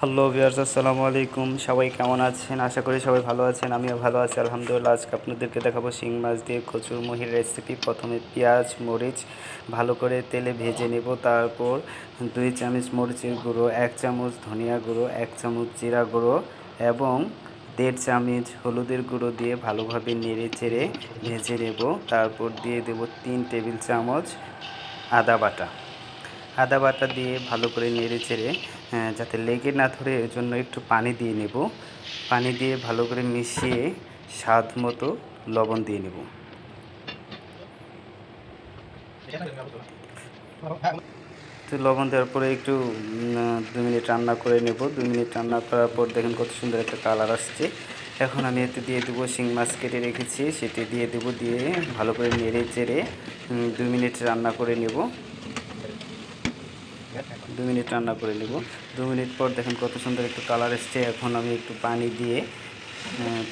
Hello viewers আসসালামু আলাইকুম সবাই কেমন আছেন? আশা করি সবাই ভালো আছেন, আমিও ভালো আছি, আলহামদুলিল্লাহ। আজকে আপনাদেরকে দেখাবো শিং মাছ দিয়ে কচুর মুহির রেসিপি প্রথমে পেঁয়াজ, মরিচ, ভালো করে তেলে ভেজে নেব। তারপর দুই চামচ মরিচের গুঁড়ো, এক চামচ ধনিয়া গুঁড়ো, এক চামচ জিরা গুঁড়ো এবং দেড় চামচ হলুদের গুঁড়ো দিয়ে ভালোভাবে নেড়ে চেড়ে ভেজে নেব। তারপর দিয়ে দেব তিন টেবিল চামচ আদা বাটা। আদা বাটা দিয়ে ভালো করে নেড়ে চেড়ে যাতে লেগে না ধরে এর জন্য একটু পানি দিয়ে নেব। পানি দিয়ে ভালো করে মিশিয়ে স্বাদ মতো লবণ দিয়ে নেব। তো লবণ দেওয়ার পরে একটু দু মিনিট রান্না করে নেব। দু মিনিট রান্না করার পর দেখেন কত সুন্দর একটা কালার আসছে। এখন আমি এতে দিয়ে দেবো শিং মাছ কেটে রেখেছি। সেটি দিয়ে দেবো, দিয়ে ভালো করে নেড়ে চেড়ে দু মিনিট রান্না করে নেব। দু মিনিট রান্না করে নেব। দু মিনিট পর দেখেন কত সুন্দর একটু কালার এসছে। এখন আমি একটু পানি দিয়ে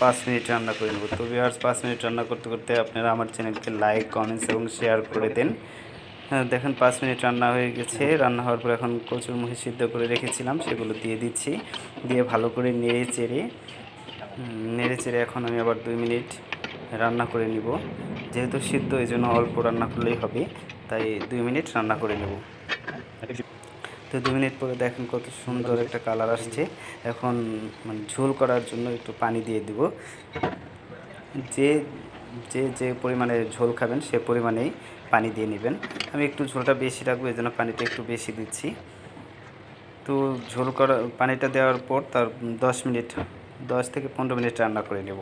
পাঁচ মিনিট রান্না করে নেব। তো ভিউয়ার্স পাঁচ মিনিট রান্না করতে করতে আপনারা আমার চ্যানেলকে লাইক কমেন্টস এবং শেয়ার করে দেন। হ্যাঁ, দেখেন পাঁচ মিনিট রান্না হয়ে গেছে। রান্না হওয়ার পর এখন কচুর মুহি সিদ্ধ করে রেখেছিলাম সেগুলো দিয়ে দিচ্ছি। দিয়ে ভালো করে নেড়ে চেড়ে নেড়ে চেড়ে এখন আমি আবার দুই মিনিট রান্না করে নিব। যেহেতু সিদ্ধ এই জন্য অল্প রান্না করলেই হবে। তাই দুই মিনিট রান্না করে নেব। তো দু মিনিট পরে দেখেন কত সুন্দর একটা কালার আসছে। এখন মানে ঝোল করার জন্য একটু পানি দিয়ে দিব। যে যে যে পরিমাণে ঝোল খাবেন সে পরিমাণেই পানি দিয়ে নেবেন। আমি একটু ঝোলটা বেশি রাখব, এই জন্য পানিটা একটু বেশি দিচ্ছি। তো ঝোল করা, পানিটা দেওয়ার পর তার দশ মিনিট, দশ থেকে পনেরো মিনিট রান্না করে নেব।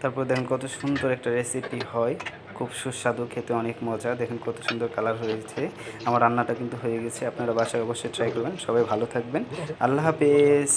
তারপর দেখেন কত সুন্দর একটা রেসিপি হয়। খুব সুস্বাদু, খেতে অনেক মজা। দেখেন কত সুন্দর কালার হয়েছে। আমার রান্নাটা কিন্তু হয়ে গেছে, আপনারা বাসায় অবশ্যই ট্রাই করবেন। সবাই ভালো থাকবেন। আল্লাহ হাফেজ।